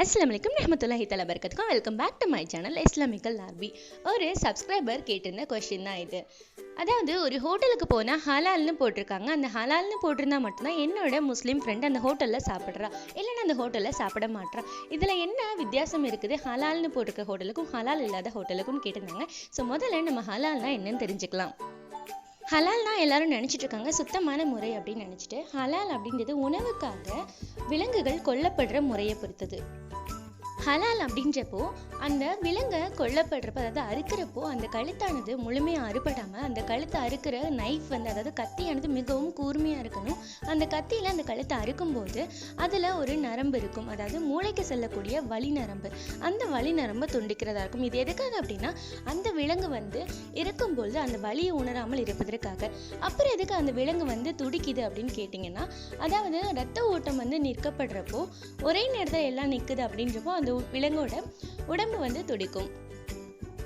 அஸ்லாம் வலைக்கம் ரஹமத்துல்லாஹி தலா பரக்கத்துக்கும் welcome back to my channel இஸ்லாமிக்கல் லார்பி ஒரு சப்ஸ்கிரைபர் கேட்டிருந்த கொஷின் தான் இது. அதாவது ஒரு ஹோட்டலுக்கு போனால் ஹலால்னு போட்டிருக்காங்க. அந்த ஹலால்னு போட்டிருந்தா மட்டும்தான் என்னோட முஸ்லீம் ஃப்ரெண்ட் அந்த ஹோட்டலில் சாப்பிட்றா. இல்லைன்னா அந்த ஹோட்டலில் சாப்பிட மாட்றா. இதில் என்ன வித்தியாசம் இருக்குது? ஹலால்னு போட்டிருக்க ஹோட்டலுக்கும் ஹலால் இல்லாத ஹோட்டலுக்கும் கேட்டிருந்தாங்க. ஸோ முதல்ல நம்ம ஹலால்னா என்னன்னு தெரிஞ்சுக்கலாம். ஹலால்னா எல்லாரும் நினச்சிட்டு இருக்காங்க சுத்தமான முறை அப்படின்னு நினச்சிட்டு. ஹலால் அப்படின்றது உணவுக்காக விலங்குகள் கொல்லப்படுற முறையை பொறுத்தது. ஹலால் அப்படின்றப்போ அந்த விலங்கை கொல்லப்படுறப்ப அதாவது அறுக்கிறப்போ அந்த கழுத்தானது முழுமையாக அறுபடாமல் அந்த கழுத்தை அறுக்கிற நைஃப் வந்து அதாவது கத்தியானது மிகவும் கூர்மையாக இருக்கணும். அந்த கத்தியில் அந்த கழுத்தை அறுக்கும்போது அதில் ஒரு நரம்பு இருக்கும். அதாவது மூளைக்கு செல்லக்கூடிய வலி நரம்பு அந்த வலி நரம்பை துண்டிக்கிறதா இருக்கும். இது எதுக்காக அப்படின்னா அந்த விலங்கு வந்து இருக்கும்பொழுது அந்த வலியை உணராமல் இருப்பதற்காக. அப்புறம் எதுக்கு அந்த விலங்கு வந்து துடிக்குது அப்படின்னு கேட்டிங்கன்னா அதாவது ரத்த ஓட்டம் வந்து நிற்கப்படுறப்போ ஒரே நேரத்தில் எல்லாம் நிற்குது அப்படின்றப்போ அந்த உ- விலங்கோட உடம்பு வந்து துடிக்கும்.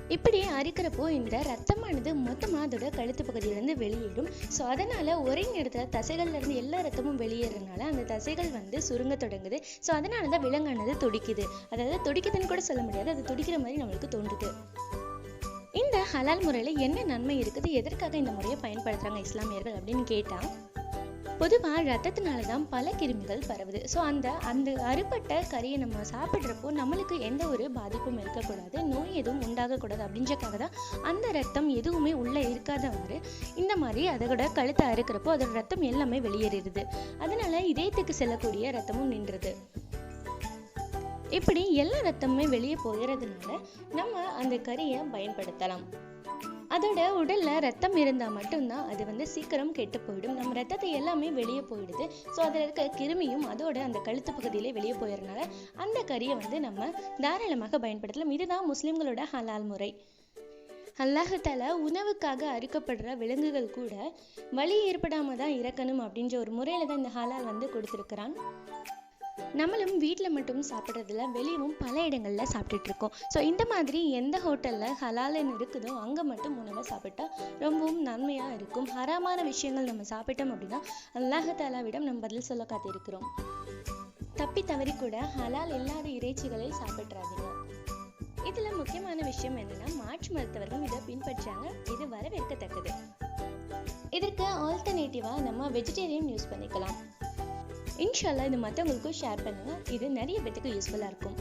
இப்படி அரிக்கிறப்போ இந்த ரத்தமானது மொத்தமாக அதோட கழுத்து பகுதியிலேருந்து வெளியேறும். ஸோ அதனால் ஒரே நேரத்தில் தசைகள்லேருந்து எல்லா ரத்தமும் வெளியேறதுனால அந்த தசைகள் வந்து சுருங்க தொடங்குது. ஸோ அதனால தான் விலங்கானது துடிக்குது. அதாவது துடிக்குதுன்னு கூட சொல்ல முடியாது. அது துடிக்கிற மாதிரி நம்மளுக்கு தோன்றுது. இந்த ஹலால் முறையில் என்ன நன்மை இருக்குது? எதற்காக இந்த முறையை பயன்படுத்துகிறாங்க இஸ்லாமியர்கள் அப்படின்னு கேட்டால் பொதுவாக ரத்தத்தினால தான் பல கிருமிகள் பரவுது. ஸோ அந்த அந்த அறுபட்ட கறியை நம்ம சாப்பிட்றப்போ நம்மளுக்கு எந்த ஒரு பாதிப்பும் இருக்கக்கூடாது நோய் எதுவும் உண்டாகக்கூடாது அப்படின்றக்காக தான் அந்த ரத்தம் எதுவுமே உள்ளே இருக்காதவாறு இந்த மாதிரி அதோட கழுத்தை அறுக்கிறப்போ அதோட ரத்தம் எல்லாமே வெளியேறிடுது. அதனால இதயத்துக்கு செல்லக்கூடிய ரத்தமும் நின்றுது. இப்படி எல்லா ரத்தமுமே வெளியே போகிறதுனால நம்ம அந்த கறியை பயன்படுத்தலாம். அதோட உடலில் ரத்தம் இருந்தால் மட்டும்தான் அது வந்து சீக்கிரம் கெட்டு போயிடும். நம்ம ரத்தத்தை எல்லாமே வெளியே போயிடுது. ஸோ அதில் இருக்க கிருமியும் அதோட அந்த கழுத்து பகுதியிலே வெளியே போயிடுறனால அந்த கறியை வந்து நம்ம தாராளமாக பயன்படுத்தலாம். இதுதான் முஸ்லீம்களோட ஹலால் முறை. அல்லாஹு உணவுக்காக அறுக்கப்படுற விலங்குகள் கூட வலி ஏற்படாமல் தான் இறக்கணும் அப்படின்ற ஒரு முறையில் தான் இந்த ஹலால் வந்து கொடுத்துருக்கிறான். நம்மளும் வீட்டில் மட்டும் சாப்பிட்றதில்ல வெளியவும் பல இடங்களில் சாப்பிட்டுட்டு இருக்கோம் ஸோ இந்த மாதிரி எந்த ஹோட்டலில் ஹலாலுன்னு இருக்குதோ அங்கே மட்டும் உணவை சாப்பிட்டா ரொம்பவும் நன்மையாக இருக்கும். ஹராமான விஷயங்கள் நம்ம சாப்பிட்டோம் அப்படின்னா அல்லாஹாலாவிடம் நம்ம பதில் சொல்ல காத்திருக்கிறோம். தப்பி தவறி கூட ஹலால் இல்லாத இறைச்சிகளை சாப்பிட்றாதீங்க. இதுல முக்கியமான விஷயம் என்னன்னா மாற்று மருத்துவர்கள் இதை பின்பற்றாங்க. இது வரவேற்கத்தக்கது. இதற்கு ஆல்டர்னேட்டிவாக நம்ம வெஜிடேரியன் யூஸ் பண்ணிக்கலாம். இன்ஷால்லா இது மற்றவங்களுக்கும் ஷேர் பண்ணுங்கள் இது நிறைய பேத்துக்கு யூஸ்ஃபுல்லாக இருக்கும்.